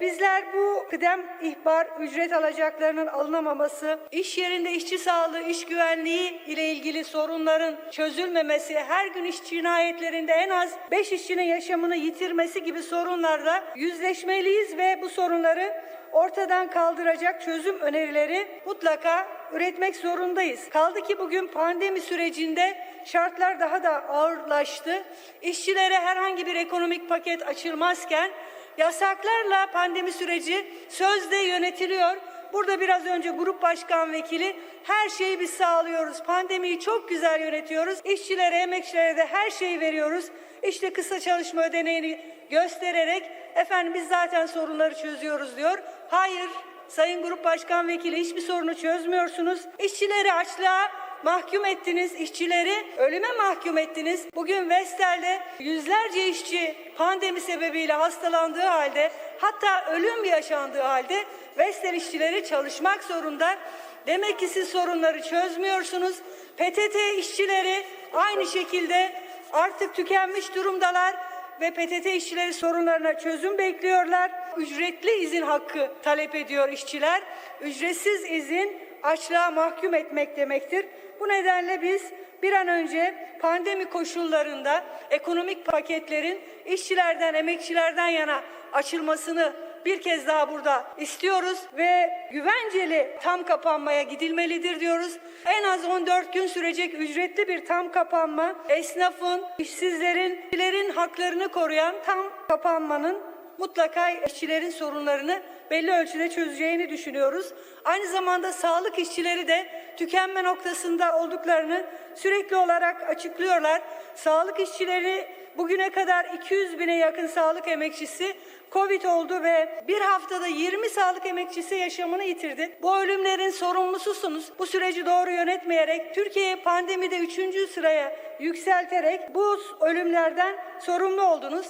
Bizler bu kıdem ihbar ücret alacaklarının alınamaması, iş yerinde işçi sağlığı, iş güvenliği ile ilgili sorunların çözülmemesi, her gün iş cinayetlerinde en az 5 işçinin yaşamını yitirmesi gibi sorunlarla yüzleşmeliyiz ve bu sorunları ortadan kaldıracak çözüm önerileri mutlaka üretmek zorundayız. Kaldı ki bugün pandemi sürecinde şartlar daha da ağırlaştı. İşçilere herhangi bir ekonomik paket açılmazken yasaklarla pandemi süreci sözde yönetiliyor. Burada biraz önce grup başkan vekili her şeyi biz sağlıyoruz. Pandemiyi çok güzel yönetiyoruz. İşçilere, emekçilere de her şeyi veriyoruz. İşte kısa çalışma ödeneğini göstererek efendim biz zaten sorunları çözüyoruz diyor. Hayır Sayın Grup Başkan Vekili hiçbir sorunu çözmüyorsunuz. İşçileri açlığa mahkum ettiniz, işçileri ölüme mahkum ettiniz. Bugün Vestel'de yüzlerce işçi pandemi sebebiyle hastalandığı halde hatta ölüm yaşandığı halde Vestel işçileri çalışmak zorunda. Demek ki siz sorunları çözmüyorsunuz. PTT işçileri aynı şekilde artık tükenmiş durumdalar ve PTT işçileri sorunlarına çözüm bekliyorlar. Ücretli izin hakkı talep ediyor işçiler. Ücretsiz izin açlığa mahkum etmek demektir. Bu nedenle biz bir an önce pandemi koşullarında ekonomik paketlerin işçilerden, emekçilerden yana açılmasını bir kez daha burada istiyoruz ve güvenceli tam kapanmaya gidilmelidir diyoruz. En az 14 gün sürecek ücretli bir tam kapanma, esnafın, işsizlerin, haklarını koruyan tam kapanmanın mutlaka işçilerin sorunlarını belli ölçüde çözeceğini düşünüyoruz. Aynı zamanda sağlık işçileri de tükenme noktasında olduklarını sürekli olarak açıklıyorlar. Sağlık işçileri bugüne kadar 200 bine yakın sağlık emekçisi Covid oldu ve bir haftada 20 sağlık emekçisi yaşamını yitirdi. Bu ölümlerin sorumlususunuz. Bu süreci doğru yönetmeyerek Türkiye'yi pandemide 3. sıraya yükselterek bu ölümlerden sorumlu oldunuz.